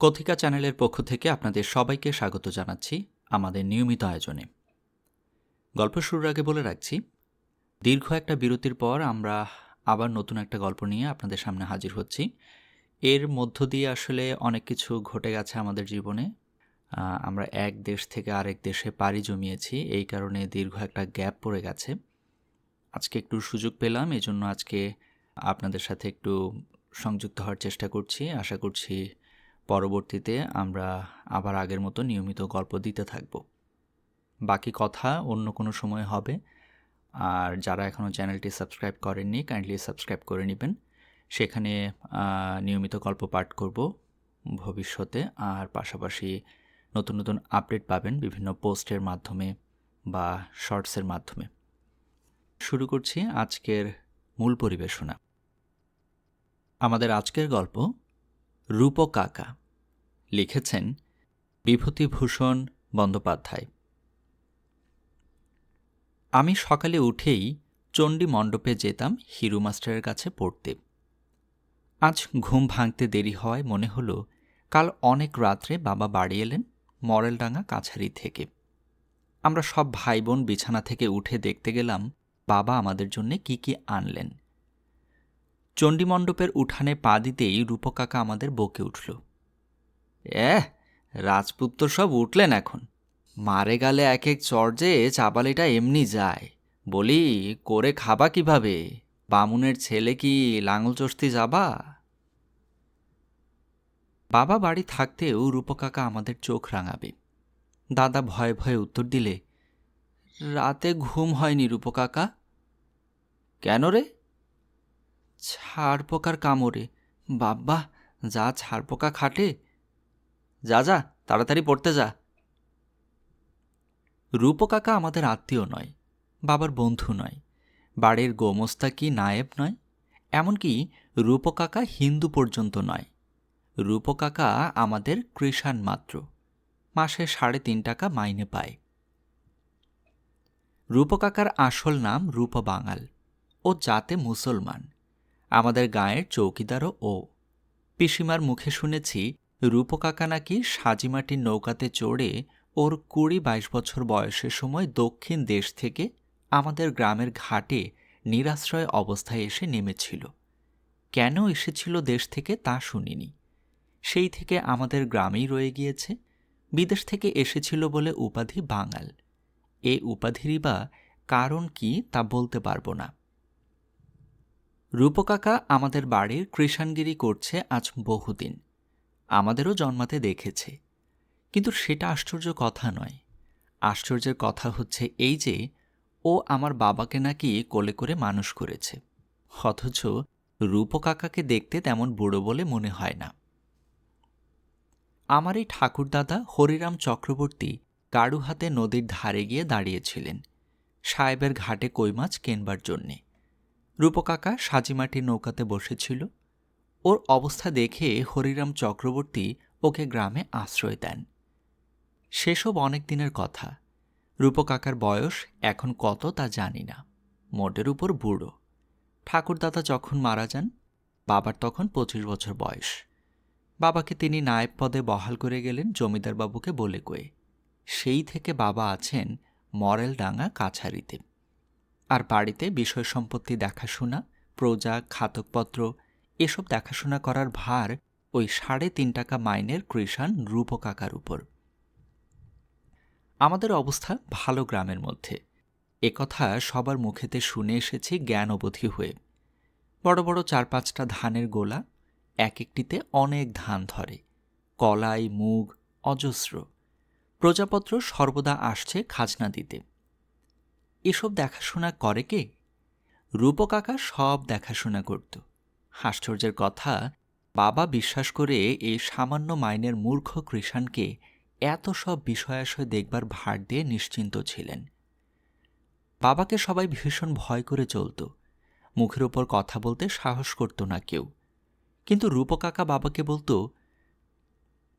কথিকা চ্যানেলের পক্ষ থেকে আপনাদের সবাইকে স্বাগত জানাচ্ছি আমাদের নিয়মিত আয়োজনে। গল্প শুরুর আগে বলে রাখছি, দীর্ঘ একটা বিরতির পর আমরা আবার নতুন একটা গল্প নিয়ে আপনাদের সামনে হাজির হচ্ছি। এর মধ্য দিয়ে আসলে অনেক কিছু ঘটে গেছে আমাদের জীবনে। আমরা এক দেশ থেকে আরেক দেশে পাড়ি জমিয়েছি, এই কারণে দীর্ঘ একটা গ্যাপ পড়ে গেছে। আজকে একটু সুযোগ পেলাম এই জন্য আজকে আপনাদের সাথে একটু সংযুক্ত হওয়ার চেষ্টা করছি। আশা করছি পরবর্তীতে আমরা আবার আগের মতো নিয়মিত গল্প দিতে থাকব। বাকি কথা অন্য কোনো সময় হবে। আর যারা এখনও চ্যানেলটি সাবস্ক্রাইব করেননি কাইন্ডলি সাবস্ক্রাইব করে নেবেন। সেখানে নিয়মিত গল্প পাঠ করব ভবিষ্যতে। আর পাশাপাশি নতুন নতুন আপডেট পাবেন বিভিন্ন পোস্টের মাধ্যমে বা শর্টসের মাধ্যমে। শুরু করছি আজকের মূল পরিবেশনা। আমাদের আজকের গল্প রূপ কাকা লিখেছেন বিভূতিভূষণ বন্দ্যোপাধ্যায়। আমি সকালে উঠেই চণ্ডী মণ্ডপে যেতাম হিরু মাস্টারের কাছে পড়তে। আজ ঘুম ভাঙতে দেরি হওয়ায় মনে হলো কাল অনেক রাত্রে বাবা বাড়ি এলেন মরেলডাঙ্গা কাছারি থেকে। আমরা সব ভাই বোন বিছানা থেকে উঠে দেখতে গেলাম বাবা আমাদের জন্য কি কি আনলেন। চণ্ডীমণ্ডপের উঠানে পা দিতেই রূপকাকা আমাদের বকে উঠল। এহ রাজপুত্র সব উঠলেন এখন। মারে গালে এক এক চর্যে চাপালিটা এমনি যায়। বলি, করে খাবা কীভাবে? বামুনের ছেলে কি লাঙল চষতে যাবা? বাবা বাড়ি থাকতেও রূপকাকা আমাদের চোখ রাঙাবে। দাদা ভয়ে ভয়ে উত্তর দিলে, রাতে ঘুম হয়নি রূপকাকা? কেন রে? ছাড় পোকার কামড়ে। বাব্বা, যা ছাড় পোকা খাটে। যা যা, তাড়াতাড়ি পড়তে যা। রূপকাকা আমাদের আত্মীয় নয়, বাবার বন্ধু নয়। বাড়ির গোমস্তা কি নায়েব নয়? এমনকি রূপকাকা হিন্দু পর্যন্ত নয়। রূপকাকা আমাদের কৃষাণ মাত্র। মাসে সাড়ে তিন টাকা মাইনে পায়। রূপকাকার আসল নাম রূপ বাঙাল। ও জাতে মুসলমান। আমাদের গাঁয়ের চৌকিদারও ও। পিসিমার মুখে শুনেছি, রূপকাকা নাকি সাজিমাটির নৌকাতে চড়ে ওর কুড়ি বাইশ বছর বয়সের সময় দক্ষিণ দেশ থেকে আমাদের গ্রামের ঘাটে নিরাশ্রয় অবস্থায় এসে নেমেছিল। কেন এসেছিল দেশ থেকে তা শুনিনি। সেই থেকে আমাদের গ্রামেই রয়ে গিয়েছে, বিদেশ থেকে এসেছিল বলে উপাধি বাঙাল। এ উপাধিরই বা কারণ কি তা বলতে পারব না। রূপকাকা আমাদের বাড়ির কৃষাণগিরি করছে আজ বহুদিন। আমাদেরও জন্মাতে দেখেছে। কিন্তু সেটা আশ্চর্য কথা নয়। আশ্চর্যের কথা হচ্ছে এই যে, ও আমার বাবাকে নাকি কোলে করে মানুষ করেছে। অথচ রূপকাকাকে দেখতে তেমন বুড়ো বলে মনে হয় না। আমার এই ঠাকুরদাদা হরিরাম চক্রবর্তী কারু হাতে নদীর ধারে গিয়ে দাঁড়িয়েছিলেন। সাহেবের ঘাটে কই মাছ কেনবার জন্যে। রূপকাকা সাজিমাটির নৌকাতে বসেছিল। ওর অবস্থা দেখে হরিরাম চক্রবর্তী ওকে গ্রামে আশ্রয় দেন। সেসব অনেক দিনের কথা। রূপকাকার বয়স এখন কত তা জানি না। মোটের উপর বুড়ো। ঠাকুরদাদা যখন মারা যান, বাবার তখন পঁচিশ বছর বয়স। বাবাকে তিনি নায়েব পদে বহাল করে গেলেন জমিদার বাবুকে বলে কয়ে। সেই থেকে বাবা আছেন মরেলডাঙ্গা কাছারিতে। আর বাড়িতে বিষয় সম্পত্তি দেখাশোনা, প্রজা, খাতকপত্র, এসব দেখাশোনা করার ভার ওই সাড়ে তিন টাকা মাইনের কৃষাণ রূপকাকার উপর। আমাদের অবস্থা ভালো গ্রামের মধ্যে। একথা সবার মুখেতে শুনে এসেছি জ্ঞান অবধি হয়ে। বড় বড় চার পাঁচটা ধানের গোলা, এক একটিতে অনেক ধান ধরে। কলাই, মুগ, অজস্র। প্রজাপত্র সর্বদা আসছে খাজনা দিতে। এসব দেখাশোনা করে কে? রূপকাকা সব দেখাশোনা করত। আশ্চর্যের কথা, বাবা বিশ্বাস করে এই সামান্য মাইনের মূর্খ কৃষাণকে এত সব বিষয়াশয় দেখবার ভার দিয়ে নিশ্চিন্ত ছিলেন। বাবাকে সবাই ভীষণ ভয় করে চলত। মুখের ওপর কথা বলতে সাহস করত না কেউ। কিন্তু রূপকাকা বাবাকে বলতো,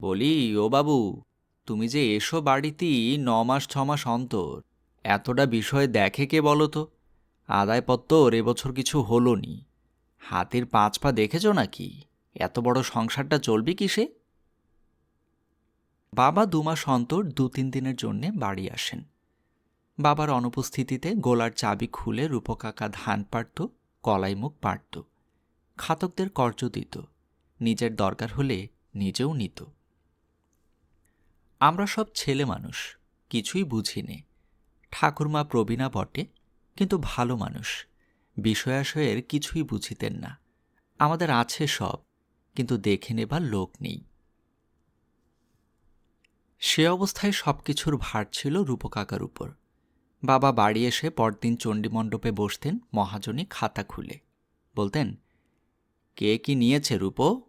বলি, ও বাবু, তুমি যে এসো বাড়িতেই ন মাস, ছ মাস অন্তর। এতটা বিষয় দেখে কে বলো তো? আদায়পত্তর এবছর কিছু হলো নি হাতির পাঁচ পা দেখেছ নাকি? এত বড় সংসারটা চলবি কিসে? বাবা দু মাস অন্তর দু তিন দিনের জন্যে বাড়ি আসেন। বাবার অনুপস্থিতিতে গোলার চাবি খুলে রূপকাকা ধান পাড়ত, কলাই মুখ পাড়ত। খাতকদের কর্জ দিত। নিজের দরকার হলে নিজেও নিত। আমরা সব ছেলে মানুষ, কিছুই বুঝিনি। ঠাকুরমা প্রবীণা বটে, কিন্তু ভালো মানুষ। বিষয়াশয়ের কিছুই বুঝিতেন না। আমাদের আছে সব, কিন্তু দেখে নেবার লোক নেই। সে অবস্থায় সব কিছুর ভার ছিল রূপকাকার উপর। বাবা বাড়ি এসে পরদিন চণ্ডীমণ্ডপে বসতেন মহাজনী খাতা খুলে। বলতেন, কে কি নিয়েছে রূপ?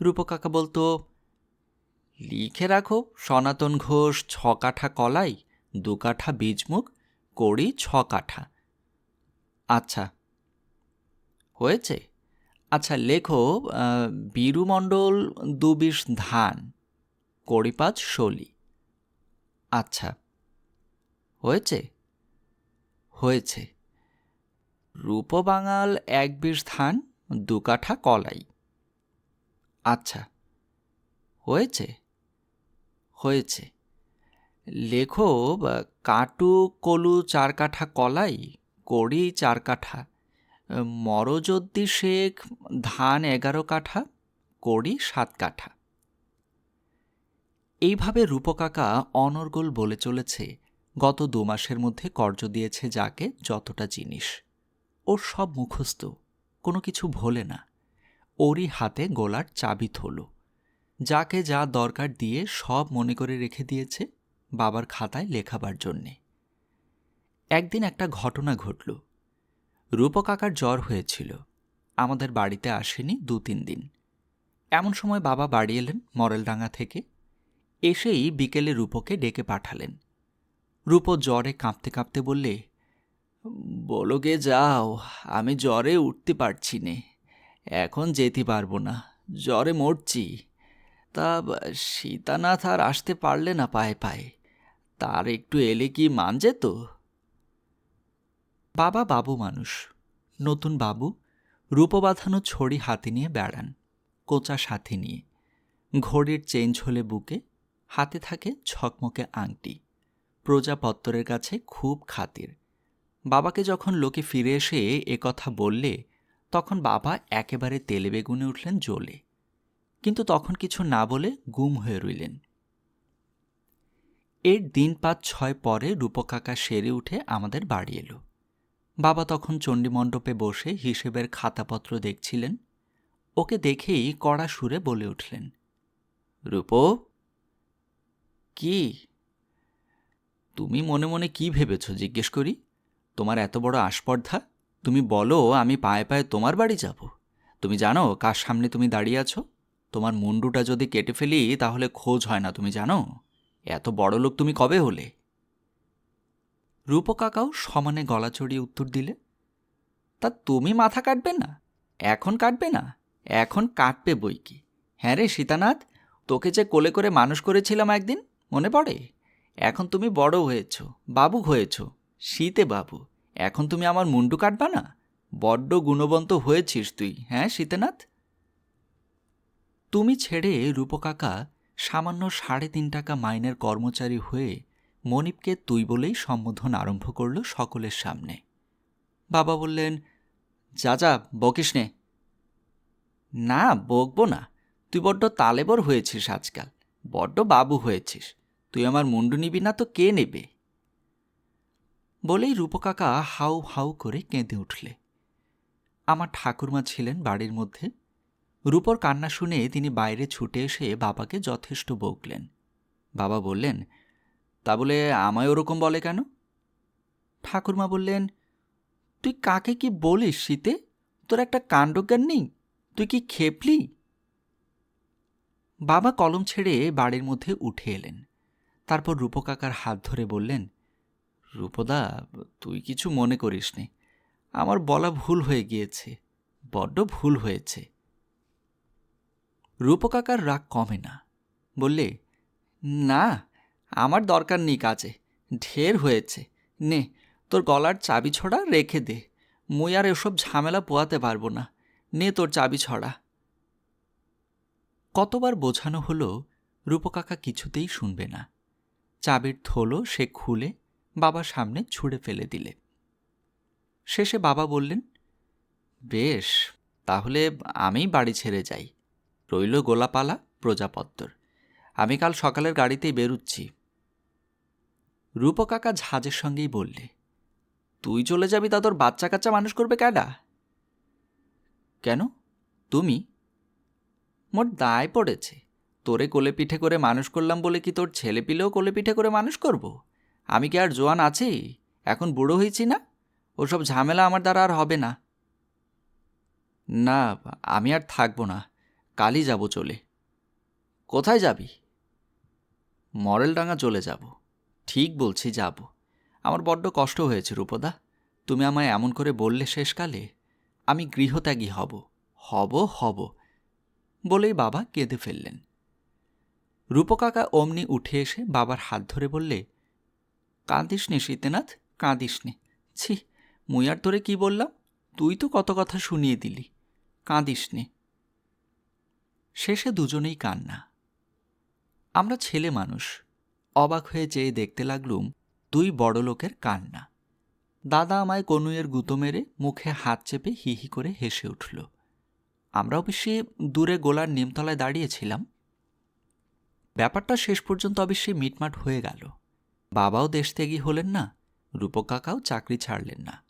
রূপকাকা বলতো, লিখে রাখো, সনাতন ঘোষ ছ কাঠা কলাই দু কাঠা বীজমুখ, কড়ি ছ কাঠা। আচ্ছা হয়েছে? আচ্ছা লেখো বীরুমণ্ডল দুবিশ ধান কড়ি পাঁচ শলি। আচ্ছা হয়েছে? হয়েছে। রূপবাঙাল এক বিশ ধান, দু কাঠা কলাই। আচ্ছা হয়েছে? হয়েছে। লেখো কাটু, কলু, চার কাঠা কলাই, কড়ি, চার কাঠা। মরজদ্দি শেখ, ধান এগারো কাঠা, কড়ি সাত কাঠা। এইভাবে রূপকাকা অনর্গল বলে চলেছে, গত দু মাসের মধ্যে কর্জ দিয়েছে যাকে যতটা জিনিস। ওর সব মুখস্থ, কোনো কিছু ভোলে না। ওরই হাতে গোলার চাবি থলো। যাকে যা দরকার দিয়ে সব মনে করে রেখে দিয়েছে বাবার খাতায় লেখাবার জন্যে। একদিন একটা ঘটনা ঘটল। রূপকাকার জ্বর হয়েছিল। আমাদের বাড়িতে আসেনি দু তিন দিন। এমন সময় বাবা বাড়ি এলেন মরেলডাঙ্গা থেকে। এসেই বিকেলে রূপকে ডেকে পাঠালেন। রূপ জ্বরে কাঁপতে কাঁপতে বললে, বলো গে যাও, আমি জ্বরে উঠতে পারছি নে। এখন যেতে পারব না, জ্বরে মরছি। তা, সীতানাথ আর আসতে পারলে না পায়ে পায়ে। তার একটু এলে কি মান যেত? বাবা বাবু মানুষ, নতুন বাবু রূপবাঁধানো ছড়ি হাতে নিয়ে বেড়ান, কোচা সাথে নিয়ে। ঘড়ির চেঞ্জ হলে বুকে, হাতে থাকে ঝকমকে আংটি, প্রজাপত্তরের কাছে খুব খাতির। বাবাকে যখন লোকে ফিরে এসে এ কথা বললে, তখন বাবা একেবারে তেলে বেগুনে উঠলেন জ্বলে। কিন্তু তখন কিছু না বলে গুম হয়ে রইলেন। এর দিন পাঁচ ছয় পরে রূপকাকা সেরে উঠে আমাদের বাড়ি এলো। বাবা তখন চণ্ডীমণ্ডপে বসে হিসেবের খাতাপত্র দেখছিলেন। ওকে দেখেই কড়া সুরে বলে উঠলেন, রূপ, কি? তুমি মনে মনে কি ভেবেছ জিজ্ঞেস করি? তোমার এত বড় আস্পর্ধা? তুমি বলো, আমি পায়ে পায়ে তোমার বাড়ি যাব। তুমি জানো, কার সামনে তুমি দাঁড়িয়ে আছো? তোমার মুন্ডুটা যদি কেটে ফেলি, তাহলে খোঁজ হয় না, তুমি জানো? এত বড় লোক তুমি কবে হলে? রূপকাকাও সমানে গলা চড়িয়ে উত্তর দিলে, তা তুমি মাথা কাটবে না? এখন কাটবে না? এখন কাটবে বই কি? হ্যাঁ রে সীতানাথ, তোকে যে কোলে করে মানুষ করেছিলাম একদিন, মনে পড়ে? এখন তুমি বড় হয়েছ, বাবু হয়েছ শীতে বাবু। এখন তুমি আমার মুন্ডু কাটবা না? বড্ড গুণবন্ত হয়েছিস তুই হ্যাঁ সীতানাথ? তুমি ছেড়ে রূপকাকা সামান্য সাড়ে তিন টাকা মাইনের কর্মচারী হয়ে মনিপকে তুই বলেই সম্বোধন আরম্ভ করল সকলের সামনে। বাবা বললেন, যা যা, বকিস নে। না, বকবো না। তুই বড্ড তালেবর হয়েছিস আজকাল। বড্ড বাবু হয়েছিস। তুই আমার মুন্ডু নিবি না তো কে নেবে? বলেই রূপকাকা হাউ হাউ করে কেঁদে উঠলে। আমার ঠাকুরমা ছিলেন বাড়ির মধ্যে রূপর কান্না শুনে তিনি বাইরে ছুটে এসে বাবাকে যথেষ্ট বকলেন। বাবা বললেন, তা বলে আমায় ওরকম বলে কেন? ঠাকুরমা বললেন, তুই কাকে কি বলিস শীতে? তোর একটা কাণ্ডজ্ঞান নেই? তুই কি খেপলি? বাবা কলম ছেড়ে বাড়ির মধ্যে উঠে এলেন। তারপর রূপকাকার হাত ধরে বললেন, রূপদা, তুই কিছু মনে করিস নে আমার বলা ভুল হয়ে গিয়েছে, বড্ড ভুল হয়েছে। রূপকাকার রাগ কমে না। বললে, না, আমার দরকার নেই কাজে, ঢের হয়েছে। নে, তোর গলার চাবি ছড়া রেখে দে। মুই আর এসব ঝামেলা পোয়াতে পারব না। নে তোর চাবি ছড়া। কতবার বোঝানো হলো, রূপকাকা কিছুতেই শুনবে না। চাবির থলো সে খুলে বাবার সামনে ছুঁড়ে ফেলে দিলে। শেষে বাবা বললেন, বেশ, তাহলে আমি বাড়ি ছেড়ে যাই। রইল গোলাপালা প্রজাপত্তর। আমি কাল সকালের গাড়িতেই বেরুচ্ছি। রূপকাকা ঝাঁজের সঙ্গেই বললে, তুই চলে যাবি তা তোর বাচ্চা কাচ্চা মানুষ করবে ক্যাডা? কেন? তুমি? মোর দায় পড়েছে। তোরে কোলে পিঠে করে মানুষ করলাম বলে কি তোর ছেলে পিলেও কোলে পিঠে করে মানুষ করব? আমি কি আর জোয়ান আছি? এখন বুড়ো হয়েছি না? ওসব ঝামেলা আমার দ্বারা আর হবে না। না, আমি আর থাকব না। কালই যাব চলে। কোথায় যাবি? মরেলডাঙ্গা চলে যাব। ঠিক বলছি, যাব। আমার বড্ড কষ্ট হয়েছে, রূপদা। তুমি আমায় এমন করে বললে শেষকালে, আমি গৃহত্যাগী হব হব হব বলেই বাবা কেঁদে ফেললেন। রূপকাকা অমনি উঠে এসে বাবার হাত ধরে বললে, কাঁদিস নে শীতেনাথ কাঁদিস নে। ছি, মুই আর তোরে কি বললাম? তুই তো কত কথা শুনিয়ে দিলি। কাঁদিস নে। শেষে দুজনেই কান্না। আমরা ছেলে মানুষ, অবাক হয়ে চেয়ে দেখতে লাগলুম দুই বড় লোকের কান্না। দাদা আমায় কনুয়ের গুঁতো মেরে মুখে হাত চেপে হি হি করে হেসে উঠল। আমরা অবশ্যই দূরে গোলার নিমতলায় দাঁড়িয়েছিলাম। ব্যাপারটা শেষ পর্যন্ত অবশ্যই মিটমাট হয়ে গেল। বাবাও দেশ দেশত্যাগী হলেন না রূপকাকাও চাকরি ছাড়লেন না।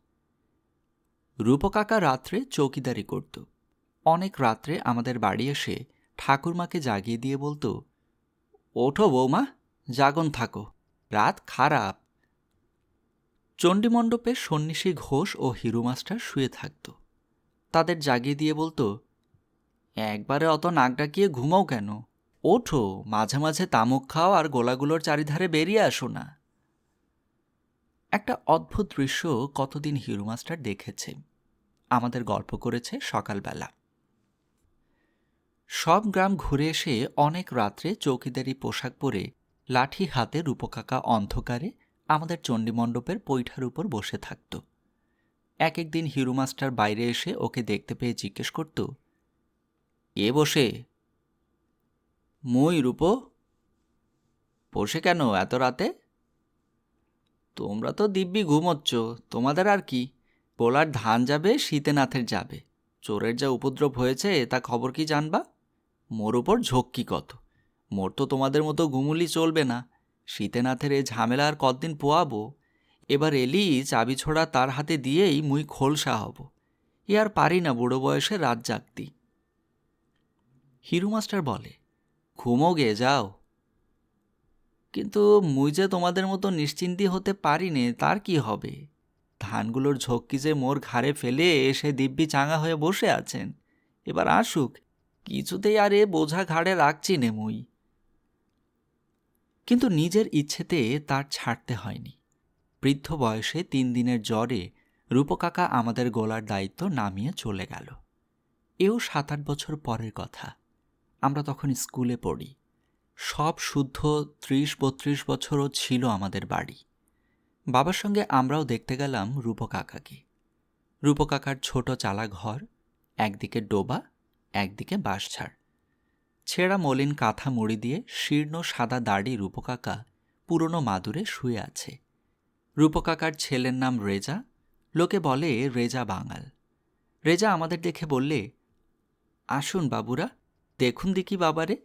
রূপকাকা রাত্রে চৌকিদারি করত। অনেক রাত্রে আমাদের বাড়ি এসে ঠাকুরমাকে জাগিয়ে দিয়ে বলতো, ওঠো বৌমা, জাগন থাকো, রাত খারাপ চণ্ডীমণ্ডপে সন্ন্যাসী ঘোষ ও হিরু মাস্টার শুয়ে থাকত। তাদের জাগিয়ে দিয়ে বলতো, একবারে অত নাক ডাকিয়ে ঘুমাও কেন? ওঠো, মাঝে মাঝে তামুক খাও আর গোলাগুলোর চারিধারে বেরিয়ে আসো না একটা অদ্ভুত দৃশ্য কতদিন হিরু মাস্টার দেখেছে। আমাদের গল্প করেছে সকালবেলা। সব গ্রাম ঘুরে এসে অনেক রাত্রে চৌকিদারি পোশাক পরে লাঠি হাতে রূপকাকা অন্ধকারে আমাদের চণ্ডীমণ্ডপের পৈঠার উপর বসে থাকত। এক একদিন হিরু মাস্টার বাইরে এসে ওকে দেখতে পেয়ে জিজ্ঞেস করত, এ বসে? মই, রূপ। বসে কেন এত রাতে? তোমরা তো দিব্যি ঘুমোচ্ছ, তোমাদের আর কি? পোলার ধান যাবে শীতেনাথের যাবে। চোরের যা উপদ্রব হয়েছে, তা খবর কি জানবা? মোর ওপর ঝক্কি কত। মোর তো তোমাদের মতো ঘুমুলি চলবে না। শীতেনাথের এ ঝামেলা আর কতদিন পোয়াবো? এবার এলি চাবি ছোড়া তার হাতে দিয়েই মুই খোলসা হব। এ আর পারি না বুড়ো বয়সে রাত জাগতি হিরু মাস্টার বলে, ঘুমো গে, যাও। কিন্তু মুই যে তোমাদের মতো নিশ্চিন্তি হতে পারি নে, তার কি হবে? ধানগুলোর ঝক্কি যে মোর ঘাড়ে ফেলে এসে দিব্যি চাঙা হয়ে বসে আছেন। এবার আসুক কিছুতেই আর এ বোঝা ঘাড়ে রাখছি নে মুই। কিন্তু নিজের ইচ্ছেতে তার ছাড়তে হয়নি। বৃদ্ধ বয়সে তিন দিনের জ্বরে রূপকাকা আমাদের গোলার দায়িত্ব নামিয়ে চলে গেল। এও সাত আট বছর পরের কথা। আমরা তখন স্কুলে পড়ি। সব শুদ্ধ ত্রিশ বত্রিশ বছরও ছিল আমাদের বাড়ি। বাবার সঙ্গে আমরাও দেখতে গেলাম রূপকাকাকে। রূপকাকার ছোট চালা ঘর একদিকে ডোবা একদিকে বাঁশঝাড় ছেঁড়া মলিন কাঁথা মুড়ি দিয়ে শীর্ণ সাদা দাড়ি রূপকাকা পুরনো মাদুরে শুয়ে আছে। রূপকাকার ছেলের নাম রেজা, লোকে বলে রেজা বাঙাল। রেজা আমাদের দেখে বললে, আসুন বাবুরা, দেখুন দেখি বাবারে,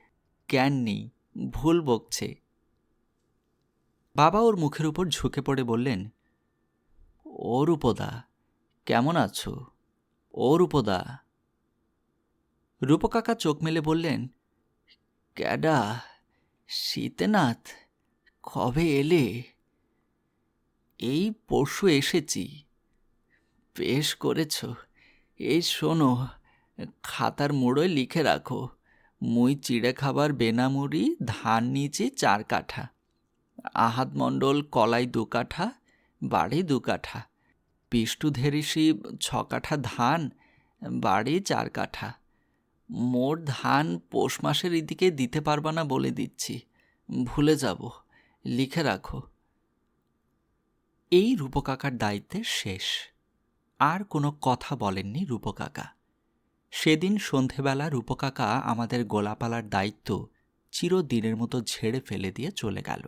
জ্ঞান নেই, ভুল বকছে। বাবা ওর মুখের উপর ঝুঁকে পড়ে বললেন, ও রূপদা, কেমন আছো? ও রূপদা রূপকাকা চোখ মেলে বললেন, ক্যাডা শীতনাথ কবে এলে? এই পরশু এসেছি। বেশ করেছ। এই শোনো, খাতার মোড়োয় লিখে রাখো। মুই চিড়ে খাবার বেনামুড়ি, ধান নিচে, চার কাঠা। আহাত মণ্ডল, কলাই দু কাঠা, বাড়ি দু কাঠা। পিষ্টু ধেরিসি, ছ কাঠা ধান, বাড়ি চার কাঠা। মোর ধান পৌষ মাসের এদিকে দিতে পারবা না বলে দিচ্ছি। ভুলে যাব, লিখে রাখো। এই রূপকাকার দায়িত্বের শেষ। আর কোনো কথা বলেননি রূপকাকা। সেদিন সন্ধেবেলা রূপকাকা আমাদের গোলাপালার দায়িত্ব চিরদিনের মতো ঝেড়ে ফেলে দিয়ে চলে গেল।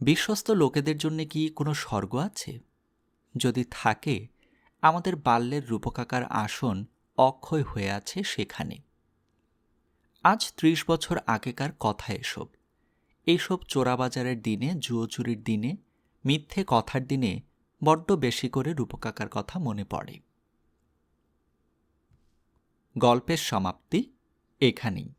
বিশ্বস্ত লোকেদের জন্য কি কোনো স্বর্গ আছে? যদি থাকে, আমাদের বাল্যের রূপকাকার আসন অক্ষয় হয়ে আছে সেখানে। আজ ত্রিশ বছর আগেকার কথা এসব। এইসব চোরাবাজারের দিনে, জুয়ো চুরির দিনে, মিথ্যে কথার দিনে বড্ড বেশি করে রূপকাকার কথা মনে পড়ে। গল্পের সমাপ্তি এখানেই।